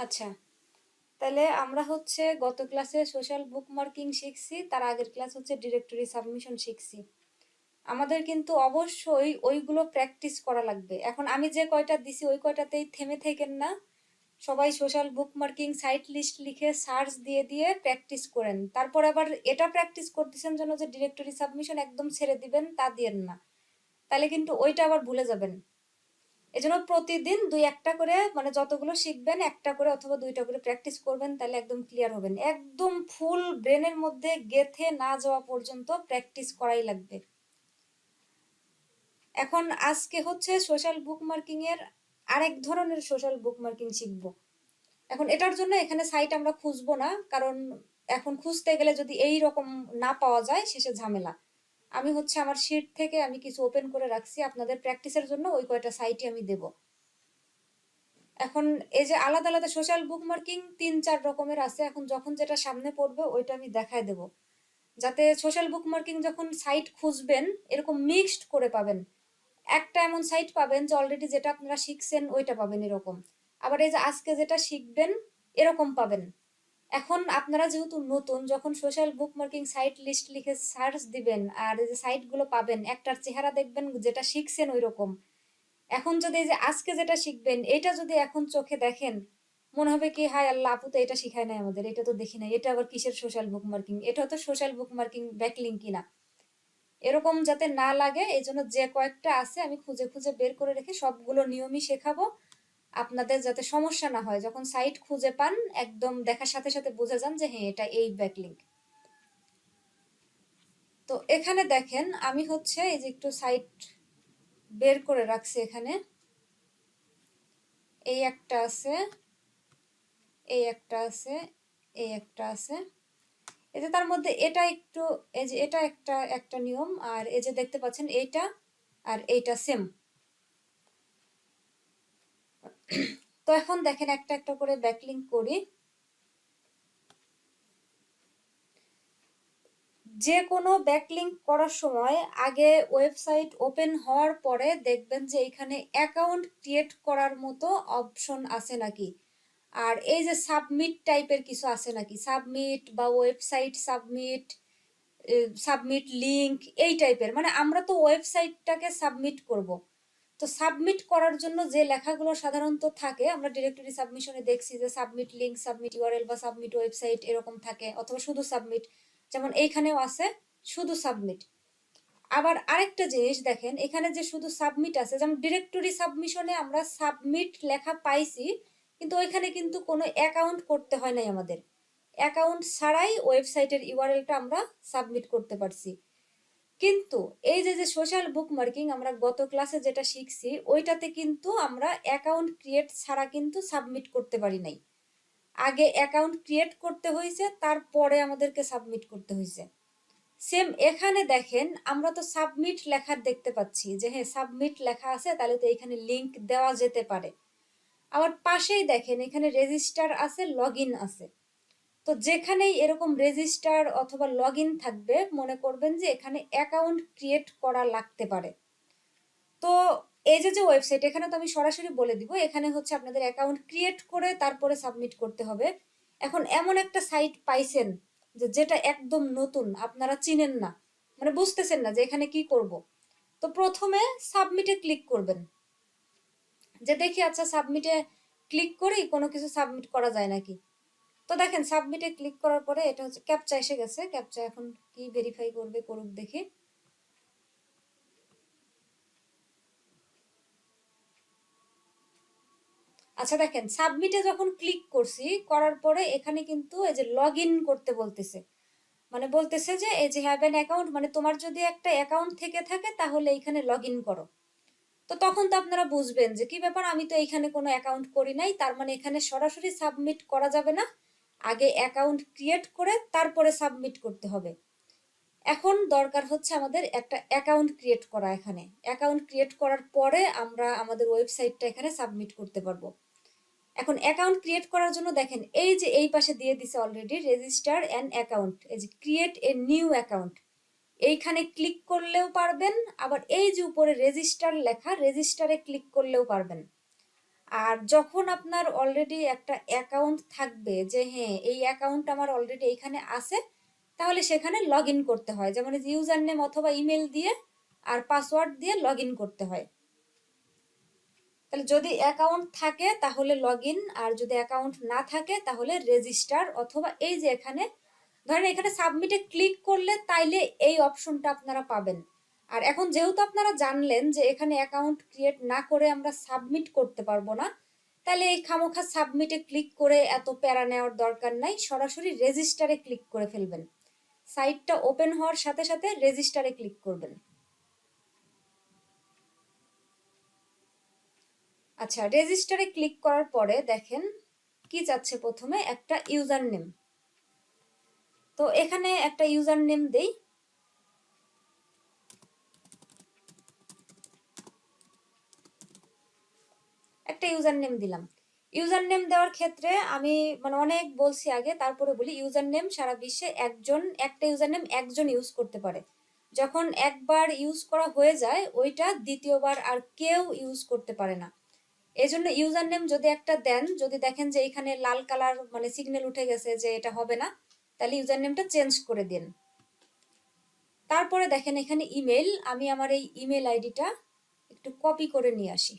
আচ্ছা তাহলে আমরা হচ্ছে গত ক্লাসে সোশ্যাল বুকমার্কিং শিখছি, তার আগের ক্লাস হচ্ছে ডিরেক্টরি সাবমিশন শিখছি। আমাদের কিন্তু অবশ্যই ওইগুলো প্র্যাকটিস করা লাগবে। এখন আমি যে কয়টা দিছি, ওই কয়টাতেই থেমে থেকেন না। সবাই সোশ্যাল বুকমার্কিং সাইট লিস্ট লিখে সার্চ দিয়ে দিয়ে প্র্যাকটিস করেন। তারপর আবার এটা প্র্যাকটিস করতেছেন যেন যে ডিরেক্টরি সাবমিশন একদম ছেড়ে দিবেন, তা দিয়েন না। তাহলে কিন্তু ওইটা আবার ভুলে যাবেন। এজন্য প্রতিদিন দুই একটা করে মানে যতগুলো শিখবেন, একটা করে অথবা দুইটা করে প্র্যাকটিস করবেন, তাহলে একদম ক্লিয়ার হবেন। একদম ফুল ব্রেনের মধ্যে গেথে না যাওয়া পর্যন্ত প্র্যাকটিস করাই লাগবে। এখন আজকে হচ্ছে সোশ্যাল বুকমার্কিং এর আরেক ধরনের সোশ্যাল বুকমার্কিং শিখব। এখন এটার জন্য এখানে সাইট আমরা খুঁজবো না, কারণ এখন খুঁজতে গেলে যদি এই রকম না পাওয়া যায়, শেষে ঝামেলা। আমি হচ্ছে আমার শিট থেকে আমি কিছু ওপেন করে রাখছি। আপনাদের প্র্যাকটিসের জন্য ওই কয়টা সাইটই আমি দেব। এখন এই যে আলাদা আলাদা সোশ্যাল বুকমার্কিং তিন চার রকমের আছে। এখন যখন যেটা সামনে পড়বে ওইটা আমি দেখায় দেব। যাতে সোশ্যাল বুকমার্কিং যখন সাইট খুঁজবেন, এরকম মিক্সড করে পাবেন। একটা এমন সাইট পাবেন যে অলরেডি যেটা আপনারা শিখছেন, ওইটা পাবেন এরকম। আবার এই যে আজকে যেটা শিখবেন, এরকম পাবেন। এখন আপনারা যেহেতু নতুন, যখন সোশ্যাল বুকমার্কিং সাইট লিস্ট লিখে সার্চ দিবেন আর যে সাইটগুলো পাবেন, একটার চেহারা দেখবেন যেটা শিখছেন ওই রকম এখন যদি এই যে আজকে যেটা শিখবেন, এটা যদি এখন চোখে দেখেন, মনে হবে কি, হায় আল্লাহ, আপু তো এটা শিখায় নাই আমাদের, এটা তো দেখি নাই, এটা আবার কিসের সোশ্যাল বুকমার্কিং এটা তো সোশ্যাল বুকমার্কিং ব্যাকলিং কিনা। এরকম যাতে না লাগে এই জন্য যে কয়েকটা আছে আমি খুঁজে খুঁজে বের করে রেখে সবগুলো নিয়মই শেখাবো। আপনাদের যাতে সমস্যা না হয়, যখন সাইট খুঁজে পান, একদম দেখার সাথে সাথে বুঝে যান যে হ্যাঁ এটা এই ব্যাকলিঙ্ক তো এখানে দেখেন, আমি হচ্ছে এই যে একটু সাইট বের করে রাখছি এখানে। এই একটা আছে, এই একটা আছে, এই একটা আছে। এই যে তার মধ্যে এটা একটু, এই যে এটা একটা একটা নিয়ম, আর এই যে দেখতে পাচ্ছেন এইটা আর এইটা সেম তো এখন দেখেন একটা একটা করে ব্যাকলিঙ্ক করি। যে কোনো ব্যাকলিঙ্ক করার সময় আগে ওয়েবসাইট ওপেন হওয়ার পরে দেখবেন যে এখানে অ্যাকাউন্ট ক্রিয়েট করার মতো অপশন আছে নাকি। আর এই যে সাবমিট টাইপের কিছু আছে নাকি? সাবমিট বা ওয়েবসাইট সাবমিট সাবমিট লিংক এই টাইপের মানে আমরা তো ওয়েবসাইটটাকে সাবমিট করব। তো সাবমিট করার জন্য যে লেখাগুলো সাধারণত থাকে, আমরা ডিরেক্টরি সাবমিশনে দেখছি যে সাবমিট লিঙ্ক সাবমিট ইউআরএল বা সাবমিট ওয়েবসাইট এরকম থাকে, অথবা শুধু সাবমিট যেমন এইখানেও আছে, শুধু সাবমিট আবার আরেকটা জিনিস দেখেন, এখানে যে শুধু সাবমিট আছে, যেমন ডিরেক্টরি সাবমিশনে আমরা সাবমিট লেখা পাইছি, কিন্তু ওইখানে কিন্তু কোনো অ্যাকাউন্ট করতে হয় নাই আমাদের। অ্যাকাউন্ট ছাড়াই ওয়েবসাইটের ইউআরএলটা আমরা সাবমিট করতে পারছি। কিন্তু এই যে যে সোশ্যাল বুক মার্কিং আমরা গত ক্লাসে যেটা শিখছি, ওইটাতে কিন্তু আমরা অ্যাকাউন্ট ক্রিয়েট ছাড়া কিন্তু সাবমিট করতে পারি নাই। আগে অ্যাকাউন্ট ক্রিয়েট করতে হয়েছে তারপরে আমাদেরকে সাবমিট করতে হয়েছে সেম এখানে দেখেন, আমরা তো সাবমিট লেখার দেখতে পাচ্ছি যে হ্যাঁ সাবমিট লেখা আছে, তাহলে তো এখানে লিংক দেওয়া যেতে পারে। আবার পাশেই দেখেন, এখানে রেজিস্টার আছে লগ আছে। তো যেখানেই এরকম রেজিস্টার অথবা লগ থাকবে, মনে করবেন যে এখানে অ্যাকাউন্ট ক্রিয়েট করা লাগতে পারে। তো এই যে যে ওয়েবসাইট এখানে তো আমি সরাসরি বলে দিব, এখানে হচ্ছে আপনাদের অ্যাকাউন্ট ক্রিয়েট করে তারপরে সাবমিট করতে হবে। এখন এমন একটা সাইট পাইছেন যে যেটা একদম নতুন, আপনারা চিনেন না মানে বুঝতেছেন না যে এখানে কি করব। তো প্রথমে সাবমিটে ক্লিক করবেন। যে দেখি আচ্ছা সাবমিটে ক্লিক করেই কোনো কিছু সাবমিট করা যায় নাকি। তো দেখেন সাবমিটে ক্লিক করার পরে এটা হচ্ছে ক্যাপচা এসে গেছে। ক্যাপচা এখন কি ভেরিফাই করবে করুক দেখি। আচ্ছা দেখেন সাবমিটে যখন ক্লিক করছি, করার পরে এখানে কিন্তু এই যে লগ করতে বলতেছে। মানে বলতেছে যে এই যে হ্যাভ অ্যাকাউন্ট মানে তোমার যদি একটা অ্যাকাউন্ট থেকে থাকে তাহলে এইখানে লগ ইন করো। তো তখন তো আপনারা বুঝবেন যে কি ব্যাপার, আমি তো এখানে কোনো অ্যাকাউন্ট করি নাই, তার মানে এখানে সরাসরি সাবমিট করা যাবে না। আগে অ্যাকাউন্ট ক্রিয়েট করে তারপরে সাবমিট করতে হবে। এখন দরকার হচ্ছে আমাদের একটা অ্যাকাউন্ট ক্রিয়েট করা এখানে। অ্যাকাউন্ট ক্রিয়েট করার পরে আমরা আমাদের ওয়েবসাইটটা এখানে সাবমিট করতে পারব। এখন অ্যাকাউন্ট ক্রিয়েট করার জন্য দেখেন, এই যে এই পাশে দিয়ে দিছে অলরেডি রেজিস্টার অ্যান্ড অ্যাকাউন্ট এই যে ক্রিয়েট এ নিউ অ্যাকাউন্ট এইখানে ক্লিক করলেও পারবেন, আবার এই যে উপরে রেজিস্টার লেখা রেজিস্টারে ক্লিক করলেও পারবেন। আর যখন আপনার অলরেডি একটা অ্যাকাউন্ট থাকবে যে হ্যাঁ এই অ্যাকাউন্ট আমার অলরেডি এখানে আছে, তাহলে সেখানে লগ ইন করতে হয়। যেমন ইউজার নেম অথবা ইমেল দিয়ে আর পাসওয়ার্ড দিয়ে লগ ইন করতে হয়। তাহলে যদি অ্যাকাউন্ট থাকে, তাহলে লগ ইন আর যদি অ্যাকাউন্ট না থাকে, তাহলে রেজিস্টার অথবা এই যে এখানে, ধরেন এখানে সাবমিটে ক্লিক করলে তাইলে এই অপশনটা আপনারা পাবেন। আর এখন যেহেতু আপনারা জানলেন যে এখানে অ্যাকাউন্ট ক্রিয়েট না করে আমরা সাবমিট করতে পারব না, তাহলে এই খামোখা সাবমিটে ক্লিক করে এত প্যারা নেওয়ার দরকার নাই, সরাসরি রেজিস্টারে ক্লিক করে ফেলবেন। সাইটটা ওপেন হওয়ার সাথে সাথে রেজিস্টারে ক্লিক করবেন। আচ্ছা রেজিস্টারে ক্লিক করার পরে দেখেন কি চাচ্ছে প্রথমে, একটা ইউজার নেম তো এখানে একটা ইউজার নেম দেই। একটা ইউজার নেম দিলাম। ইউজার নেম দেওয়ার ক্ষেত্রে আমি মানে অনেক বলছি আগে, তারপরে বলি ইউজার নেম সারা বিশ্বে একজন, একটা ইউজার নেম একজন ইউজ করতে পারে। যখন একবার ইউজ করা হয়ে যায়, ওইটা দ্বিতীয়বার আর কেউ ইউজ করতে পারে না। এই জন্য ইউজার নেম যদি একটা দেন, যদি দেখেন যে এখানে লাল কালার মানে সিগন্যাল উঠে গেছে যে এটা হবে না, তাহলে ইউজার নেমটা চেঞ্জ করে দিন। তারপরে দেখেন এখানে ইমেল আমি আমার এই ইমেল আইডিটা একটু কপি করে নিয়ে আসি।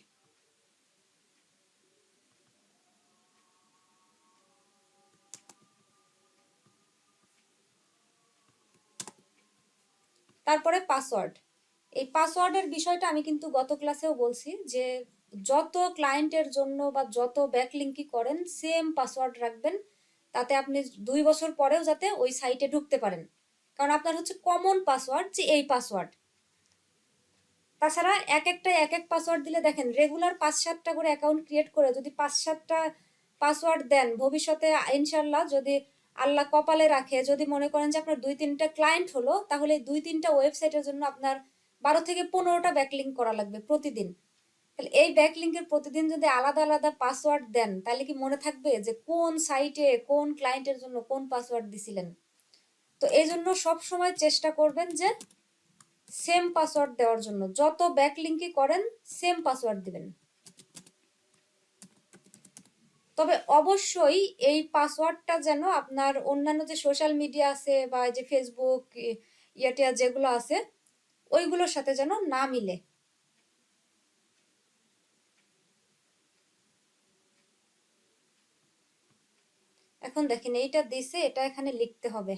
তারপরে পাসওয়ার্ড এই পাসওয়ার্ডের বিষয়টা আমি কিন্তু গত ক্লাসেও বলছি যে, যত ক্লায়েন্টের জন্য বা যত ব্যাকলিঙ্কি করেন সেম পাসওয়ার্ড রাখবেন, তাতে আপনি দুই বছর পরেও যাতে ওই সাইটে ঢুকতে পারেন। কারণ আপনার হচ্ছে কমন পাসওয়ার্ড যে এই পাসওয়ার্ড তাছাড়া এক একটা এক এক পাসওয়ার্ড দিলে দেখেন রেগুলার পাঁচ সাতটা করে অ্যাকাউন্ট ক্রিয়েট করে যদি পাঁচ সাতটা পাসওয়ার্ড দেন, ভবিষ্যতে ইনশাল্লাহ যদি আল্লাহ কপালে রাখে। যদি মনে করেন যে আপনার দুই তিনটা ক্লায়েন্ট হলো, তাহলে দুই তিনটা ওয়েবসাইটের জন্য আপনার বারো থেকে পনেরোটা ব্যাকলিঙ্ক করা লাগবে প্রতিদিন। তাহলে এই ব্যাকলিঙ্কের প্রতিদিন যদি আলাদা আলাদা পাসওয়ার্ড দেন, তাহলে কি মনে থাকবে যে কোন সাইটে কোন ক্লায়েন্টের জন্য কোন পাসওয়ার্ড দিছিলেন? তো এই জন্য সব সময় চেষ্টা করবেন যে সেম পাসওয়ার্ড দেওয়ার জন্য। যত ব্যাকলিঙ্কই করেন সেম পাসওয়ার্ড দিবেন। তবে অবশ্যই এই পাসওয়ার্ডটা যেন আপনার অন্যান্য যে সোশ্যাল মিডিয়া আছে বা যে ফেসবুক ইয়াটিয়া যেগুলো আছে, ওইগুলোর সাথে যেন না মিলে। এখন দেখেন এইটা দিছে, এটা এখানে লিখতে হবে।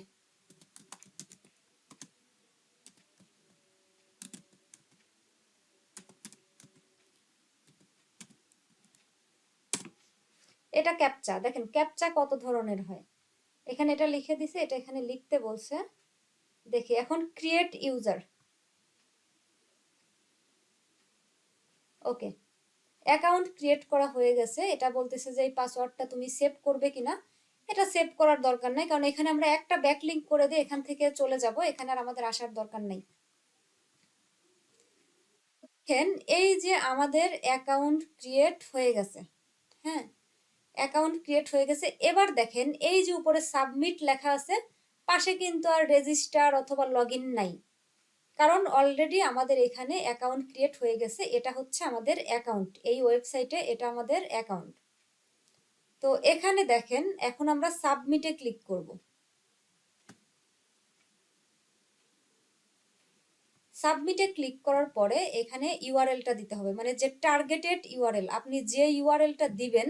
এটা ক্যাপচা। দেখেন, ক্যাপচা কত ধরনের হয়? এখানে এটা লিখে দিছে, এটা এখানে লিখতে বলছে। দেখি, এখন create user okay account create করা হয়ে গেছে। এটা বলতেছে যে এই পাসওয়ার্ডটা তুমি সেভ করবে কিনা? এটা সেভ করার দরকার নাই, কারণ এখানে আমরা একটা ব্যাকলিঙ্ক করে দিয়ে এখান থেকে চলে যাব। এখানে আর আমাদের আসার দরকার নেই। এই যে আমাদের অ্যাকাউন্ট ক্রিয়েট হয়ে গেছে হ্যাঁ? অ্যাকাউন্ট ক্রিয়েট হয়ে গেছে। এবার দেখেন, এই যে উপরে সাবমিট লেখা আছে, পাশে কিন্তু আর রেজিস্টার অথবা লগ নাই। কারণ অলরেডি আমাদের এখানে অ্যাকাউন্ট ক্রিয়েট হয়ে গেছে, এটা হচ্ছে আমাদের অ্যাকাউন্ট এই ওয়েবসাইটে এটা আমাদের অ্যাকাউন্ট তো এখানে দেখেন, এখন আমরা সাবমিটে ক্লিক করব। সাবমিটে ক্লিক করার পরে এখানে ইউআরএলটা দিতে হবে। মানে যে টার্গেটেড ইউআরএল আপনি যে ইউআরএলটা দিবেন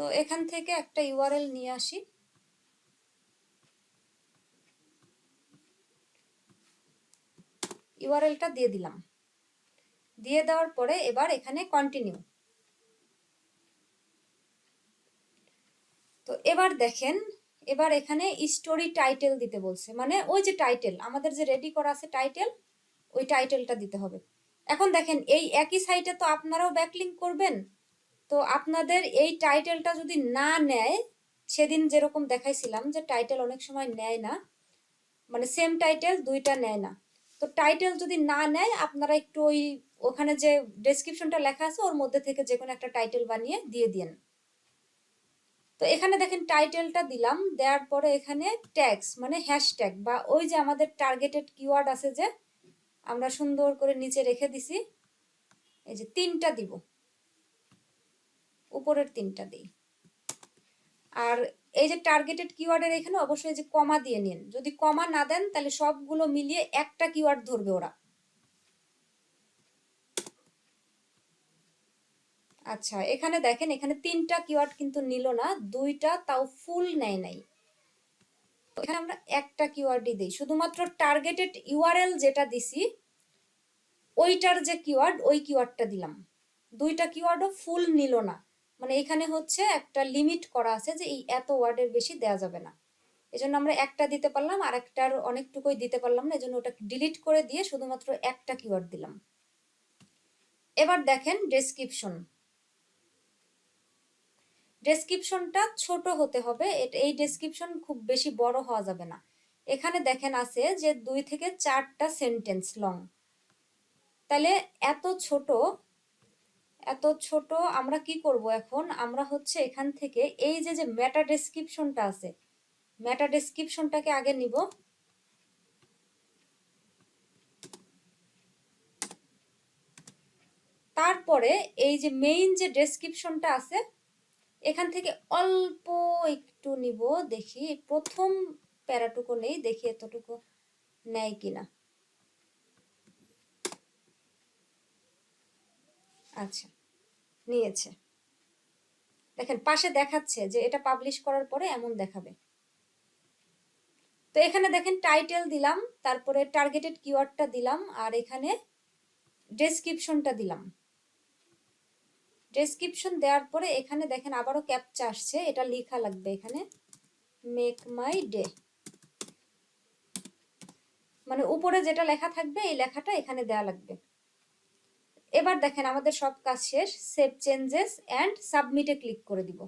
তো এখান থেকে একটা ইউআরএল নিয়ে আসি। ইউআরএলটা দিয়ে দিলাম। দিয়ে দেওয়ার পরে এবার এখানে কন্টিনিউ তো এবার দেখেন, এবার এখানে স্টোরি টাইটেল দিতে বলছে। মানে ওই যে টাইটেল আমাদের যে রেডি করা আছে টাইটেল ওই টাইটেলটা দিতে হবে। এখন দেখেন, এই একই সাইটে তো আপনারাও ব্যাকলিঙ্ক করবেন। তো আপনাদের এই টাইটেলটা যদি না নেয়, সেদিন যেরকম দেখাইছিলাম যে টাইটেল অনেক সময় নেয় না মানে সেম টাইটেল দুইটা নেয় না। তো টাইটেল যদি না নেয়, আপনারা একটু ওই ওখানে যে ডেসক্রিপশনটা লেখা আছে, ওর মধ্যে থেকে যে কোনো একটা টাইটেল বানিয়ে দিয়ে দিন তো এখানে দেখেন টাইটেলটা দিলাম, দেওয়ার পরে এখানে ট্যাক্স মানে হ্যাশট্যাগ বা ওই যে আমাদের টার্গেটেড কিওয়ার্ড আছে যে, আমরা সুন্দর করে নিচে রেখে দিছি, এই যে তিনটা দিব। উপরের তিনটা দিই। আর এই যে টার্গেটেড কিওয়ার্ডের এখানে অবশ্যই যে কমা দিয়ে নিন। যদি কমা না দেন, তাহলে সবগুলো মিলিয়ে একটা কিওয়ার্ড ধরবে ওরা। আচ্ছা এখানে দেখেন, এখানে তিনটা কিওয়ার্ড কিন্তু নিল না, দুইটা তাও ফুল নেয় নাই। এখানে আমরা একটা কিওয়ার্ডই দিই। শুধুমাত্র টার্গেটেড ইউআরএল যেটা দিছি, ওইটার যে কিওয়ার্ড ওই কিওয়ার্ডটা দিলাম। দুইটা কিওয়ার্ডও ফুল নিল না। মানে এখানে হচ্ছে একটা লিমিট করা আছে যে এই এত ওয়ার্ডের বেশি দেওয়া যাবে না। এজন্য আমরা একটা দিতে পারলাম আর একটার অনেকটুকুই দিতে পারলাম না, এজন্য ওটা ডিলিট করে দিয়ে শুধুমাত্র একটা কিওয়ার্ড দিলাম। এবার দেখেন ডেসক্রিপশন ডেসক্রিপশনটা ছোট হতে হবে এই ডেসক্রিপশন খুব বেশি বড় হওয়া যাবে না। এখানে দেখেন আছে যে দুই থেকে চারটা সেন্টেন্স লং তাহলে এত ছোট এত ছোট, আমরা কি করব এখন? আমরা হচ্ছে এখান থেকে এই যে যে মেটা ডেসক্রিপশনটা আছে মেটা ডেসক্রিপশনটাকে আগে নিব। তারপরে এই যে মেইন যে ডেসক্রিপশনটা আছে, এখান থেকে অল্প একটু নিব, দেখি প্রথম প্যারাটুকু নেই, দেখি এতটুকু নেয় কিনা। আচ্ছা। নিয়েছে। দেখেন, পাশে দেখাচ্ছে যে এটা পাবলিশ করার পরে এমন দেখাবে। তো এখানে দেখেন টাইটেল দিলাম, তারপরে টার্গেটেড কিওয়ার্ডটা দিলাম, আর এখানে ডেসক্রিপশনটা দিলাম। ডেসক্রিপশন দেওয়ার পরে এখানে দেখেন, আবারও ক্যাপচা আসছে, এটা লেখা লাগবে এখানে মেক মাই ডে মানে উপরে যেটা লেখা থাকবে, এই লেখাটা এখানে দেওয়া লাগবে। এবার দেখেন আমাদের সব কাজ শেষ সেভ চেঞ্জেস অ্যান্ড সাবমিটে ক্লিক করে দিব।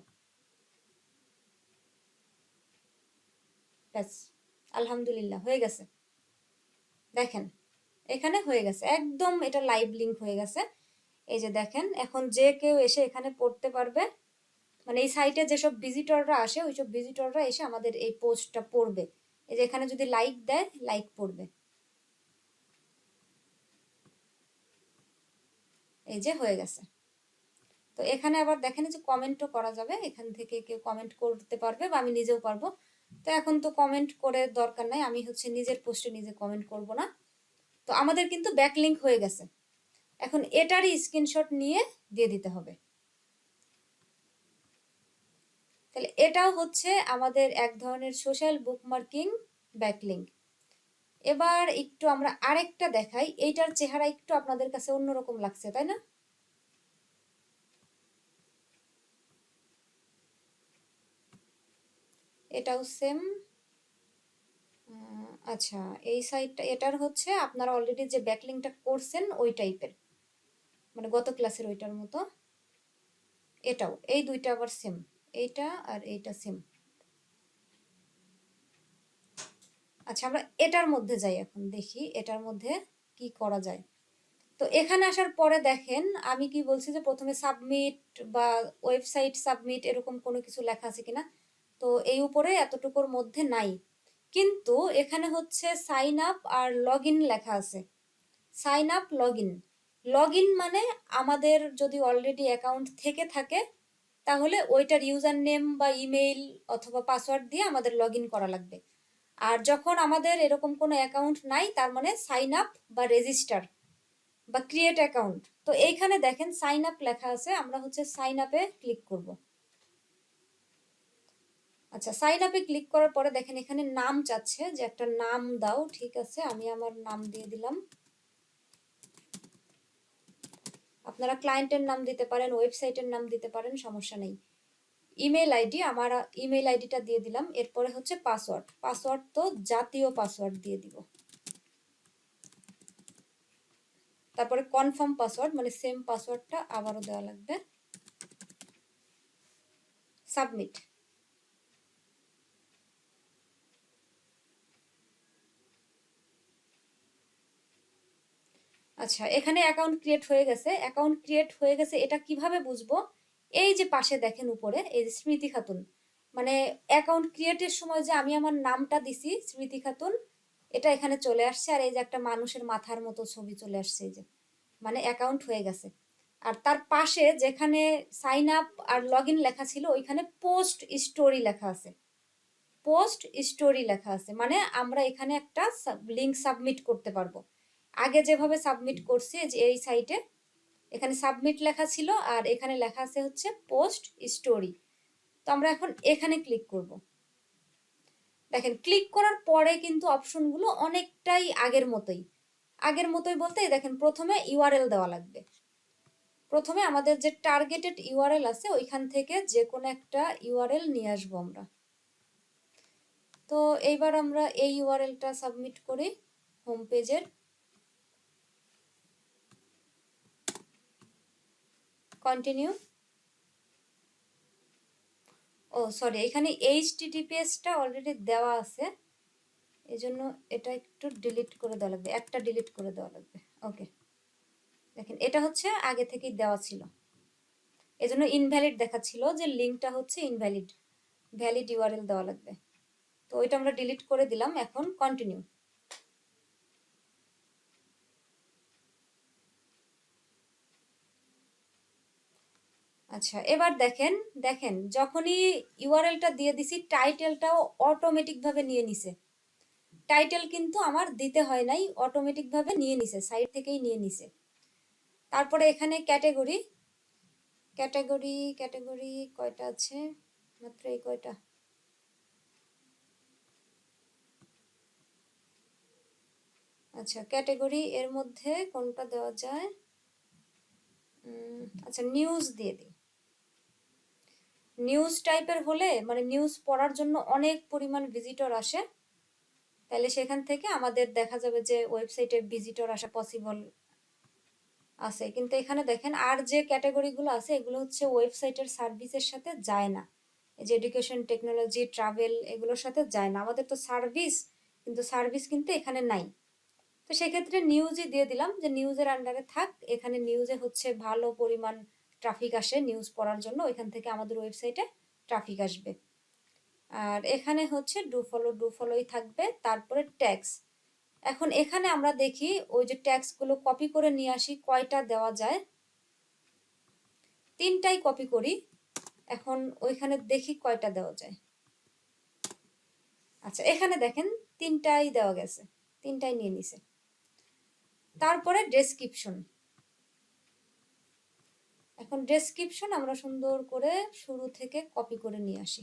ব্যাস, আলহামদুলিল্লাহ, হয়ে গেছে। দেখেন, এখানে হয়ে গেছে। একদম এটা লাইভ লিঙ্ক হয়ে গেছে। এই যে দেখেন, এখন যে কেউ এসে এখানে পড়তে পারবে মানে এই সাইটে যেসব ভিজিটররা আসে, ওইসব ভিজিটররা এসে আমাদের এই পোস্টটা পড়বে। এই যে এখানে যদি লাইক দেয় লাইক পড়বে। এই যে হয়ে গেছে। তো এখানে আবার দেখেন যে কমেন্টও করা যাবে। এখান থেকে কেউ কমেন্ট করতে পারবে বা আমি নিজেও পারব। তো এখন তো কমেন্ট করে দরকার নাই। আমি হচ্ছে নিজের পোস্টে নিজে কমেন্ট করব না। তো আমাদের কিন্তু ব্যাকলিঙ্ক হয়ে গেছে। এখন এটারই স্ক্রিনশট নিয়ে দিয়ে দিতে হবে। তাহলে এটাও হচ্ছে আমাদের এক ধরনের সোশ্যাল বুকমার্কিং ব্যাকলিঙ্ক এবার একটু আমরা আরেকটা দেখাই। এইটার চেহারা একটু আপনাদের কাছে অন্যরকম লাগছে, তাই না? এটাও সেম আচ্ছা এই সাইডটা এটার হচ্ছে আপনারা অলরেডি যে ব্যাকলিংটা করছেন, ওই টাইপের মানে গত ক্লাসের ওইটার মতো। এটাও, এই দুইটা আবার সেম এইটা আর এইটা সেম আচ্ছা আমরা এটার মধ্যে যাই এখন, দেখি এটার মধ্যে কি করা যায়। তো এখানে আসার পরে দেখেন, আমি কি বলছি যে প্রথমে সাবমিট বা ওয়েবসাইট সাবমিট এরকম কোনো কিছু লেখা আছে কিনা? তো এই উপরে এতটুকুর মধ্যে নাই। কিন্তু এখানে হচ্ছে সাইন আপ আর লগ ইন লেখা আছে। Sign up log in log in মানে আমাদের যদি অলরেডি অ্যাকাউন্ট থেকে থাকে, তাহলে ওইটার ইউজার নেম বা ইমেইল অথবা পাসওয়ার্ড দিয়ে আমাদের লগ ইন করা লাগবে। আর যখন আমাদের এরকম কোনো অ্যাকাউন্ট নাই, তার মানে সাইন আপ বা রেজিস্টার বা ক্রিয়েট অ্যাকাউন্ট তো এইখানে দেখেন সাইন আপ লেখা আছে, আমরা হচ্ছে সাইন আপে ক্লিক করব। আচ্ছা সাইন আপে ক্লিক করার পরে দেখেন এখানে নাম চাচ্ছে, যে একটা নাম দাও, ঠিক আছে, আমি আমার নাম দিয়ে দিলাম। আপনারা ক্লায়েন্টের নাম দিতে পারেন ওয়েবসাইটের নাম দিতে পারেন, সমস্যা নেই। ইমেল আইডি আমার ইমেল আইডিটা দিয়ে দিলাম। এরপরে হচ্ছে পাসওয়ার্ড পাসওয়ার্ড তো জাতীয় পাসওয়ার্ড দিয়ে দিব। তারপরে কনফার্ম পাসওয়ার্ড মানে সেম পাসওয়ার্ডটা আবারও দেওয়া লাগবে। সাবমিট আচ্ছা এখানে অ্যাকাউন্ট ক্রিয়েট হয়ে গেছে। অ্যাকাউন্ট ক্রিয়েট হয়ে গেছে, এটা কীভাবে বুঝব? এই যে পাশে দেখেন উপরে, এই যে স্মৃতি খাতুন মানে অ্যাকাউন্ট ক্রিয়েটের সময় যে আমি আমার নামটা দিছি, স্মৃতি খাতুন, এটা এখানে চলে আসছে আর এই যে একটা মানুষের মাথার মতো ছবি চলে আসছে, এই যে মানে অ্যাকাউন্ট হয়ে গেছে। আর তার পাশে যেখানে সাইন আপ আর লগ ইন লেখা ছিল, ওইখানে পোস্ট স্টোরি লেখা আছে। পোস্ট স্টোরি লেখা আছে মানে আমরা এখানে একটা লিঙ্ক সাবমিট করতে পারব। আগে যেভাবে সাবমিট করছি, এই সাইটে এখানে সাবমিট লেখা ছিল আর এখানে লেখা আছে হচ্ছে পোস্ট স্টোরি তো আমরা এখন এখানে ক্লিক করব। দেখেন ক্লিক করার পরে কিন্তু অপশনগুলো অনেকটাই আগের মতোই। আগের মতোই বলতে দেখেন, প্রথমে ইউআরএল দেওয়া লাগবে। প্রথমে আমাদের যে টার্গেটেড ইউআরএল আছে, ওইখান থেকে যে কোনো একটা ইউআরএল নিয়ে আসব আমরা। তো এইবার আমরা এই ইউআরএলটা সাবমিট করি হোম পেজের কন্টিনিউ ও সরি এখানে এইচটিটিপিএসটা অলরেডি দেওয়া আছে। এই জন্য এটা একটু ডিলিট করে দেওয়া লাগবে। একটা ডিলিট করে দেওয়া লাগবে। ওকে দেখেন, এটা হচ্ছে আগে থেকেই দেওয়া ছিল। এই জন্য ইনভ্যালিড দেখাচ্ছিল যে লিঙ্কটা হচ্ছে ইনভ্যালিড ভ্যালিড ইউআরএল দেওয়া লাগবে। তো ওইটা আমরা ডিলিট করে দিলাম। এখন কন্টিনিউ আচ্ছা এবার দেখেন দেখেন, যখনই ইউআরএলটা দিয়ে দিছি, টাইটেলটাও অটোমেটিকভাবে নিয়ে নিছে। টাইটেল কিন্তু আমার দিতে হয় নাই অটোমেটিকভাবে নিয়ে নিছে, সাইট থেকেই নিয়ে নিছে। তারপরে এখানে ক্যাটাগরি ক্যাটাগরি ক্যাটাগরি কয়টা আছে? মাত্র এই কয়টা? আচ্ছা ক্যাটাগরি এর মধ্যে কোনটা দেওয়া যায়? আচ্ছা নিউজ দিয়ে দিই। নিউজ টাইপের হলে মানে নিউজ পড়ার জন্য অনেক পরিমাণ ভিজিটর আসে। তাহলে সেখান থেকে আমাদের দেখা যাবে যে ওয়েবসাইটে ভিজিটর আসা পসিবল আছে। কিন্তু এখানে দেখেন, আর যে ক্যাটাগরিগুলো আছে, এগুলো হচ্ছে ওয়েবসাইটের সার্ভিসের সাথে যায় না। এই যে এডুকেশন টেকনোলজি ট্রাভেল এগুলোর সাথে যায় না। আমাদের তো সার্ভিস কিন্তু সার্ভিস কিন্তু এখানে নাই। তো সেক্ষেত্রে নিউজই দিয়ে দিলাম যে নিউজের আন্ডারে থাক। এখানে নিউজে হচ্ছে ভালো পরিমাণ ট্রাফিক আসে নিউজ পড়ার জন্য, ওইখান থেকে আমাদের ওয়েবসাইটে ট্রাফিক আসবে। আর এখানে হচ্ছে ডু ফলো ডু ফলোই থাকবে, তারপরে ট্যাক্স এখন এখানে আমরা দেখি ওই যে ট্যাক্সগুলো কপি করে নিয়ে আসি, কয়টা দেওয়া যায়? তিনটাই কপি করি, এখন ওইখানে দেখি কয়টা দেওয়া যায়। আচ্ছা এখানে দেখেন তিনটাই দেওয়া গেছে, তিনটাই নিয়ে নিছে। তারপরে ডেসক্রিপশন এখন ডেসক্রিপশন আমরা সুন্দর করে শুরু থেকে কপি করে নিয়ে আসি।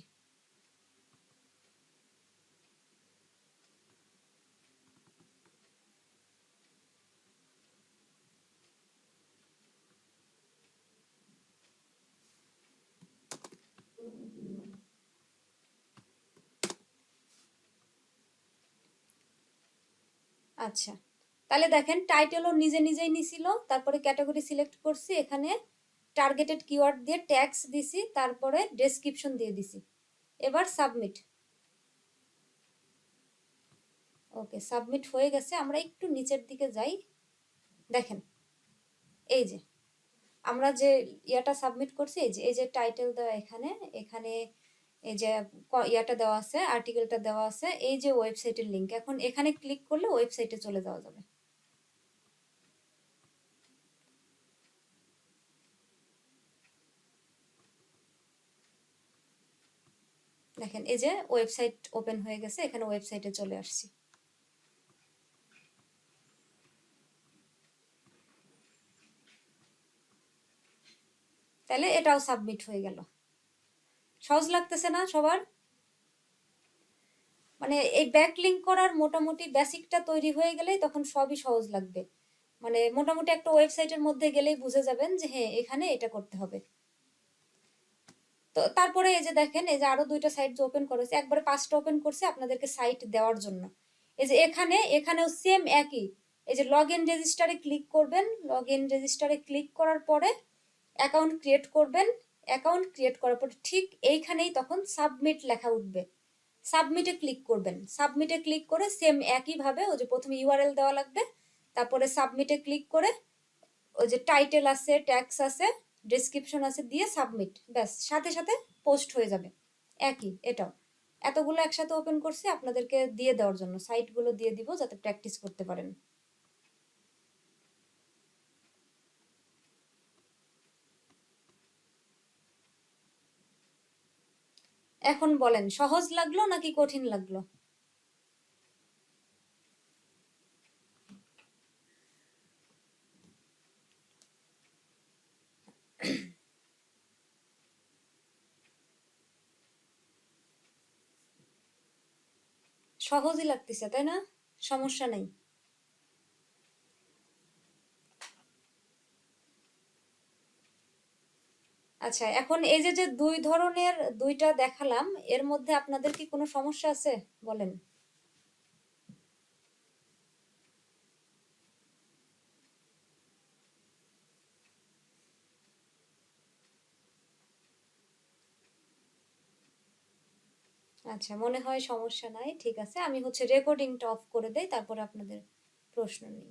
আচ্ছা তাহলে দেখেন টাইটেলও নিজে নিজেই নিছিল, তারপরে ক্যাটাগরি সিলেক্ট করছি, এখানে টার্গেটেড কিওয়ার্ড দিয়ে ট্যাক্স দিছি, তারপরে ডেসক্রিপশন দিয়ে দিছি। এবার সাবমিট ওকে সাবমিট হয়ে গেছে, আমরা একটু নিচের দিকে যাই। দেখেন, এই যে, আমরা যে ইয়াটা সাবমিট করছি, এই যে এই যে টাইটেল দেওয়া এখানে এখানে এই যে ইয়াটা দেওয়া আছে আর্টিকেলটা দেওয়া আছে, এই যে ওয়েবসাইটের লিঙ্ক এখন এখানে ক্লিক করলে ওয়েবসাইটে চলে যাওয়া যাবে। দেখেন, এই যে ওয়েবসাইট ওপেন হয়ে গেছে, এখানে ওয়েবসাইটে চলে আসছি। তাহলে এটাও সাবমিট হয়ে গেল। সহজ লাগতেছে না সবার? মানে এই ব্যাক লিঙ্ক করার মোটামুটি বেসিকটা তৈরি হয়ে গেলেই তখন সবই সহজ লাগবে। মানে মোটামুটি একটা ওয়েবসাইটের মধ্যে গেলেই বুঝে যাবেন যে হ্যাঁ এখানে এটা করতে হবে। তো তারপরে এই যে দেখেন, এই যে আরও দুইটা সাইট যে ওপেন করেছে, একবারে পাঁচটা ওপেন করছে আপনাদেরকে সাইট দেওয়ার জন্য। এই যে এখানে, এখানেও সেম একই। এই যে লগ ইন রেজিস্টারে ক্লিক করবেন লগ ইন রেজিস্টারে ক্লিক করার পরে অ্যাকাউন্ট ক্রিয়েট করবেন। অ্যাকাউন্ট ক্রিয়েট করার পরে ঠিক এইখানেই তখন সাবমিট লেখা উঠবে। সাবমিটে ক্লিক করবেন। সাবমিটে ক্লিক করে সেম একইভাবে ওই যে প্রথমে ইউআরএল দেওয়া লাগবে, তারপরে সাবমিটে ক্লিক করে ওই যে টাইটেল আছে ট্যাক্স আছে ডেসক্রিপশন আছে, দিয়ে সাবমিট ব্যাস, সাথে সাথে পোস্ট হয়ে যাবে। একই, এটাও। এতগুলো একসাথে ওপেন করছি, আপনাদেরকে দিয়ে দেওয়ার জন্য সাইটগুলো দিয়ে দিব যাতে প্র্যাকটিস করতে পারেন। এখন বলেন, সহজ লাগল নাকি কঠিন লাগল? সহজই লাগতেছে, তাই না? সমস্যা নেই। আচ্ছা এখন এই যে যে দুই ধরনের দুইটা দেখালাম, এর মধ্যে আপনাদের কি কোনো সমস্যা আছে? বলেন। আচ্ছা মনে হয় সমস্যা নাই, ঠিক আছে। আমি হচ্ছে রেকর্ডিংটা অফ করে দেই, তারপরে আপনাদের প্রশ্ন নিই।